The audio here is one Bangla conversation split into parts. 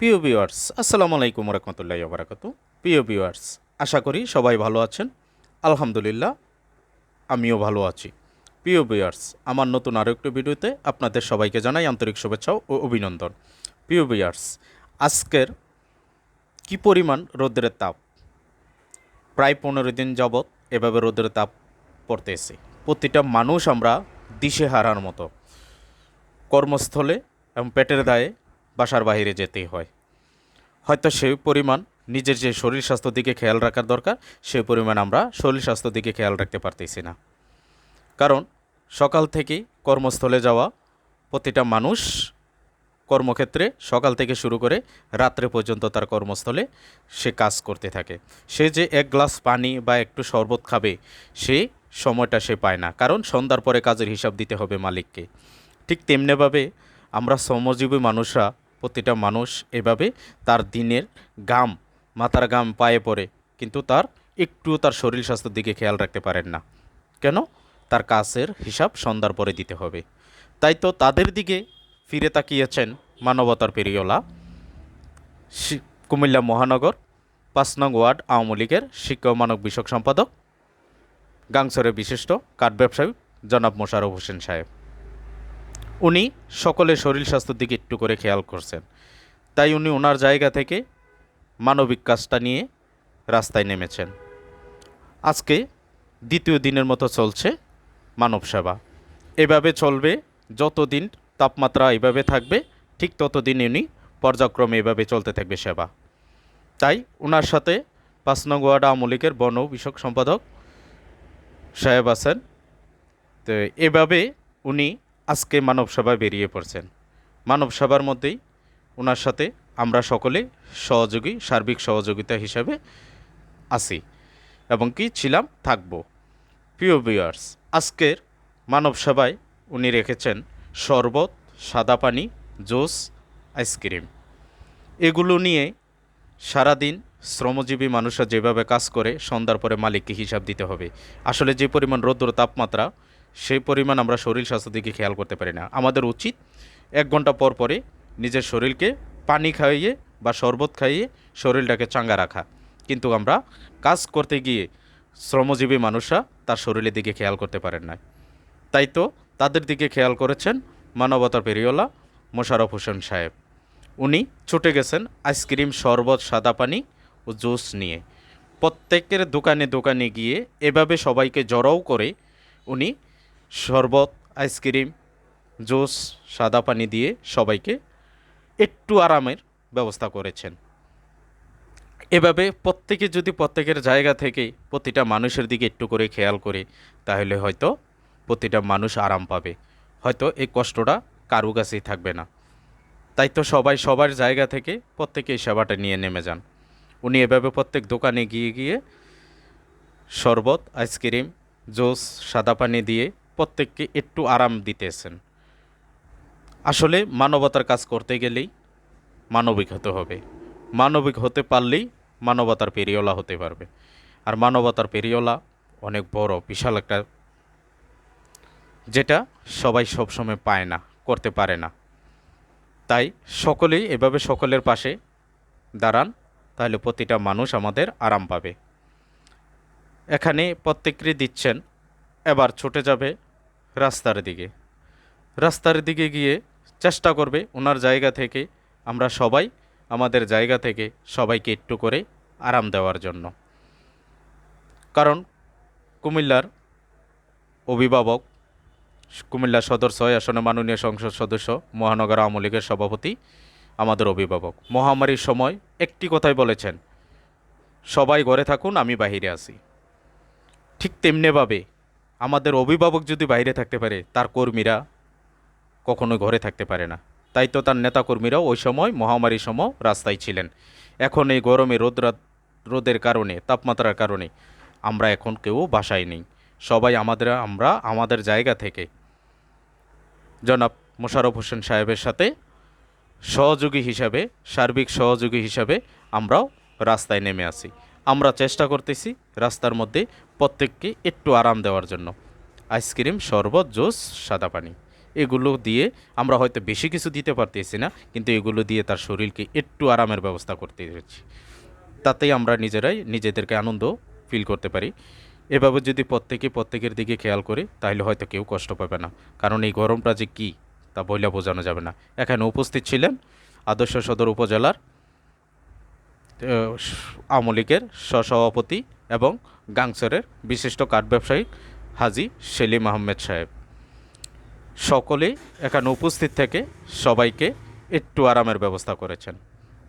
প্রিয় ভিউয়ার্স, আসসালামু আলাইকুম রহমতুল্লাহ বারাকাত প্রিয় ভিউয়ার্স, আশা করি সবাই ভালো আছেন। আলহামদুলিল্লাহ, আমিও ভালো আছি। প্রিয় ভিউয়ার্স, আমার নতুন আরও একটি ভিডিওতে আপনাদের সবাইকে জানাই আন্তরিক শুভেচ্ছা ও অভিনন্দন। প্রিয় ভিউয়ার্স, আজকের কি পরিমাণ রৌদ্রের তাপ? প্রায় পনেরো দিন যাবৎ এভাবে রৌদ্রের তাপ পড়তেছে। প্রতিটা মানুষ আমরা দিশে হারার মতো। কর্মস্থলে এবং পেটের দায়ে বাসার বাইরে যেতেই হয়। হয়তো সেই পরিমাণ নিজের যে শরীর স্বাস্থ্য দিকে খেয়াল রাখার দরকার, সেই পরিমাণ আমরা শরীর স্বাস্থ্য দিকে খেয়াল রাখতে পারতেছি না। কারণ সকাল থেকেই কর্মস্থলে যাওয়া প্রতিটা মানুষ কর্মক্ষেত্রে সকাল থেকে শুরু করে রাত্রে পর্যন্ত তার কর্মস্থলে সে কাজ করতে থাকে। সে যে এক গ্লাস পানি বা একটু শরবত খাবে, সে সময়টা সে পায় না। কারণ সন্ধ্যার পরে কাজের হিসাব দিতে হবে মালিককে। ঠিক তেমনিভাবে আমরা শ্রমজীবী মানুষরা প্রতিটা মানুষ এভাবে তার দিনের গাম মাথার গাম পায়ে পড়ে, কিন্তু তার একটু তার শরীর স্বাস্থ্যের দিকে খেয়াল রাখতে পারেন না। কেন? তার কাজের হিসাব সন্ধ্যার পরে দিতে হবে। তাই তো তাদের দিকে ফিরে তাকিয়েছেন মানবতার পেরিয়লা। কুমিল্লা মহানগর, পাঁচ নং ওয়ার্ড, আওয়ামী লীগের শিক্ষা ও মানব বিষয়ক সম্পাদক। গাংসরের বিশিষ্ট কাঠ ব্যবসায়ী জনাব মোশারফ হোসেন সাহেব। উনি সকলের শরীর স্বাস্থ্যের দিকে একটু করে খেয়াল করছেন। তাই উনি ওনার জায়গা থেকে মানবিক কাজটা নিয়ে রাস্তায় নেমেছেন। আজকে দ্বিতীয় দিনের মতো চলছে মানব সেবা। এভাবে চলবে, যতদিন তাপমাত্রা এভাবে থাকবে, ঠিক ততদিন উনি পর্যায়ক্রমে এভাবে চলতে থাকবে সেবা। তাই ওনার সাথে পাঁচ নং ওয়ার্ড বন বিষয়ক সম্পাদক সাহেব আছেন। তো এভাবে উনি আজকে মানব সভায় বেরিয়ে পড়ছেন। মানব সভার মধ্যেই ওনার সাথে আমরা সকলে সহযোগী, সার্বিক সহযোগিতা হিসাবে আছি এবং কি ছিলাম, থাকব। প্রিয় ভিউয়ার্স আজকের মানব সভায় উনি রেখেছেন শরবত, সাদা পানি, জুস, আইসক্রিম। এগুলো নিয়ে সারাদিন শ্রমজীবী মানুষরা যেভাবে কাজ করে, সন্ধ্যার পরে মালিককে হিসাব দিতে হবে। আসলে যে পরিমাণ রৌদ্র তাপমাত্রা সেই পরিমাণ আমরা শরীর স্বাস্থ্য দিকে খেয়াল করতে পারি না। আমাদের উচিত এক ঘণ্টা পর পরে নিজের শরীরকে পানি খাইয়ে বা শরবত খাইয়ে শরীরটাকে চাঙ্গা রাখা। কিন্তু আমরা কাজ করতে গিয়ে শ্রমজীবী মানুষরা তার শরীরের দিকে খেয়াল করতে পারেন না তাই তো তাদের দিকে খেয়াল করেছেন মানবতার পেরিওলা মোশারফ হোসেন সাহেব। উনি ছুটে গেছেন আইসক্রিম, শরবত, সাদা পানি ও জুস নিয়ে। প্রত্যেকের দোকানে দোকানে গিয়ে এভাবে সবাইকে জড়াও করে উনি শরবত, আইসক্রিম, জুস, সাদা পানি দিয়ে সবাইকে একটু আরামের ব্যবস্থা করেছেন। এভাবে প্রত্যেকে যদি প্রত্যেকের জায়গা থেকে প্রতিটা মানুষের দিকে একটু করে খেয়াল করে, তাহলে হয়তো প্রতিটা মানুষ আরাম পাবে। হয়তো এই কষ্টটা কারু কাছেই থাকবে না। তাই তো সবাই সবার জায়গা থেকে প্রত্যেকে এই সেবাটা নিয়ে নেমে যান। উনি এভাবে প্রত্যেক দোকানে গিয়ে গিয়ে শরবত, আইসক্রিম, জুস, সাদা পানি দিয়ে প্রত্যেককে একটু আরাম দিতেছেন। আসলে মানবতার কাজ করতে গেলেই মানবিক হতে হবে। মানবিক হতে পারলেই মানবতার পেরিওলা হতে পারবে। আর মানবতার পেরিওলা অনেক বড়, বিশাল একটা যেটা সবাই সবসময় পায় না, করতে পারে না। তাই সকলেই এভাবে সকলের পাশে দাঁড়ান, তাহলে প্রতিটা মানুষ আমাদের আরাম পাবে। এখানে প্রত্যেকেরই দিচ্ছেন, এবার ছুটে যাবে রাস্তার দিকে। রাস্তার দিকে গিয়ে চেষ্টা করবে ওনার জায়গা থেকে আমরা সবাই, আমাদের জায়গা থেকে সবাইকে একটু করে আরাম দেওয়ার জন্য। কারণ কুমিল্লার অভিভাবক, কুমিল্লা সদর ছয় আসনে মাননীয় সংসদ সদস্য, মহানগর আওয়ামী লীগের সভাপতি, আমাদের অভিভাবক। মহামারীর সময় একটি কথাই বলেছেন, সবাই ঘরে থাকুন, আমি বাহিরে আসি ঠিক তেমনিভাবে আমাদের অভিভাবক যদি বাইরে থাকতে পারে, তার কর্মীরা কখনো ঘরে থাকতে পারে না। তাই তো তার নেতাকর্মীরাও ওই সময় মহামারীর সময় রাস্তায় ছিলেন। এখন এই গরমে রোদরা, রোদের কারণে, তাপমাত্রার কারণে আমরা এখন কেউ বাসায় নেই। সবাই আমাদের, আমরা আমাদের জায়গা থেকে। জনাব মোশারফ হোসেন সাহেবের সাথে সহযোগী হিসাবে, সার্বিক সহযোগী হিসাবে আমরাও রাস্তায় নেমে আসি আমরা চেষ্টা করতেছি রাস্তার মধ্যে প্রত্যেককে একটু আরাম দেওয়ার জন্য। আইসক্রিম, শরবত, জুস, সাদা পানি, এগুলো দিয়ে আমরা হয়তো বেশি কিছু দিতে পারতেছি না, কিন্তু এগুলো দিয়ে তার শরীরকে একটু আরামের ব্যবস্থা করতে হচ্ছে তাতেই আমরা নিজেরাই নিজেদেরকে আনন্দ ফিল করতে পারি। এভাবে যদি প্রত্যেকে প্রত্যেকের দিকে খেয়াল করে, তাহলে হয়তো কেউ কষ্ট পাবে না। কারণ এই গরমটা যে কী, তা বইলা বোঝানো যাবে না। এখানে উপস্থিত ছিলেন আদর্শ সদর উপজেলার আওয়ামী লীগের সহসভাপতি এবং গাংসরের বিশিষ্ট কাঠ ব্যবসায়ী হাজি সেলিম আহমেদ সাহেব। সকলেই এখানে উপস্থিত থেকে সবাইকে একটু আরামের ব্যবস্থা করেছেন।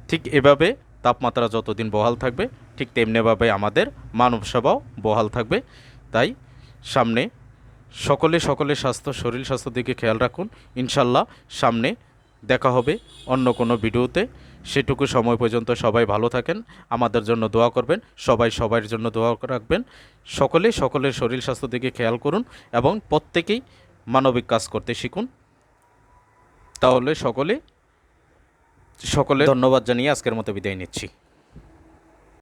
ঠিক এভাবে তাপমাত্রা যতদিন বহাল থাকবে, ঠিক তেমনিভাবে আমাদের মানব সেবাও বহাল থাকবে। তাই সামনে সকলে সকলে স্বাস্থ্য, শরীর স্বাস্থ্য দিকে খেয়াল রাখুন। ইনশাল্লাহ সামনে দেখা হবে অন্য কোনো ভিডিওতে। সেটুকু সময় পর্যন্ত সবাই ভালো থাকেন, আমাদের জন্য দোয়া করবেন, সবাই সবার জন্য দোয়া রাখবেন। সকলে সকলের শরীর স্বাস্থ্য দিকে খেয়াল করুন এবং প্রত্যেকেই মানবিক কাজ করতে শিখুন। তাহলে সকলে সকলে ধন্যবাদ জানিয়ে আজকের মতো বিদায় নিচ্ছি।